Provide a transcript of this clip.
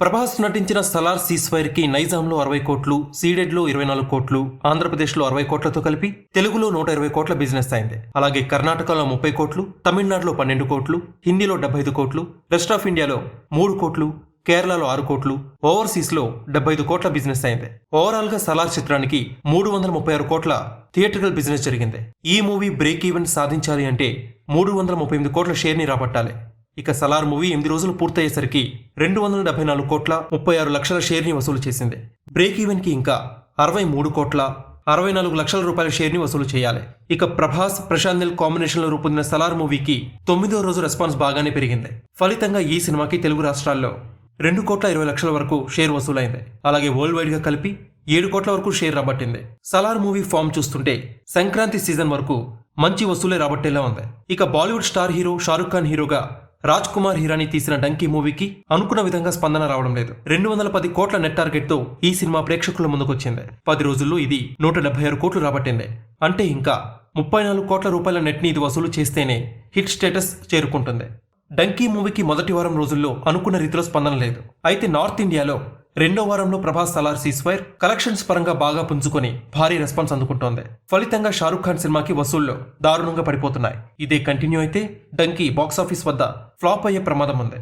ప్రభాస్ నటించిన సలార్ సీస్ఫైర్కి నైజాంలో అరవై కోట్లు సీడెడ్లో ఇరవై నాలుగు కోట్లు ఆంధ్రప్రదేశ్లో అరవై కోట్లతో కలిపి తెలుగులో నూట ఇరవై కోట్ల బిజినెస్ అయింది. అలాగే కర్ణాటకలో ముప్పై కోట్లు తమిళనాడులో పన్నెండు కోట్లు హిందీలో డెబ్బై ఐదు కోట్లు రెస్ట్ ఆఫ్ ఇండియాలో మూడు కోట్లు కేరళలో ఆరు కోట్లు ఓవర్సీస్లో డెబ్బై ఐదు కోట్ల బిజినెస్ అయింది. ఓవరాల్గా సలార్ చిత్రానికి మూడు వందల ముప్పై ఆరు కోట్ల థియేటర్కల్ బిజినెస్ జరిగింది. ఈ మూవీ బ్రేక్ ఈవెన్ సాధించాలి అంటే మూడు వందల ముప్పై ఎనిమిది కోట్ల షేర్ని రాబట్టాలి. ఇక సలార్ మూవీ ఎనిమిది రోజులు పూర్తయ్యేసరికి రెండు వందల డెబ్బై నాలుగు కోట్ల ముప్పై ఆరు లక్షల షేర్ని వసూలు చేసింది. బ్రేక్ ఈవెన్కి ఇంకా అరవై మూడు కోట్ల అరవై నాలుగు లక్షల రూపాయల షేర్ని వసూలు చేయాలి. ఇక ప్రభాస్ ప్రశాంత్ నిల్ కాంబినేషన్లో రూపొందిన సలార్ మూవీకి తొమ్మిదో రోజు రెస్పాన్స్ బాగానే పెరిగింది. ఫలితంగా ఈ సినిమాకి తెలుగు రాష్ట్రాల్లో రెండు కోట్ల ఇరవై లక్షల వరకు షేర్ వసూలైంది. అలాగే వరల్డ్ వైడ్గా కలిపి ఏడు కోట్ల వరకు షేర్ రాబట్టింది. సలార్ మూవీ ఫామ్ చూస్తుంటే సంక్రాంతి సీజన్ వరకు మంచి వసూలే రాబట్టేలా ఉంది. ఇక బాలీవుడ్ స్టార్ హీరో షారుఖ్ ఖాన్ హీరోగా రాజ్ కుమార్ హీరాని తీసిన డంకీ మూవీకి అనుకున్న విధంగా స్పందన రావడం లేదు. రెండు వందల పది కోట్ల నెట్ టార్గెట్తో ఈ సినిమా ప్రేక్షకుల ముందుకొచ్చింది. పది రోజుల్లో ఇది నూట డెబ్బై ఆరు కోట్లు రాబట్టింది. అంటే ఇంకా ముప్పై నాలుగు కోట్ల రూపాయల నెట్ని ఇది వసూలు చేస్తేనే హిట్ స్టేటస్ చేరుకుంటుంది. డంకీ మూవీకి మొదటి వారం రోజుల్లో అనుకున్న రీతిలో స్పందన లేదు. అయితే నార్త్ ఇండియాలో రెండో వారంలో ప్రభాస్ సలార్ సీస్ఫైర్ కలెక్షన్స్ పరంగా బాగా పుంజుకొని భారీ రెస్పాన్స్ అందుకుంటోంది. ఫలితంగా షారుఖ్ ఖాన్ సినిమాకి వసూళ్ళు దారుణంగా పడిపోతున్నాయి. ఇదే కంటిన్యూ అయితే డంకీ బాక్సాఫీస్ వద్ద ఫ్లాప్ అయ్యే ప్రమాదం ఉంది.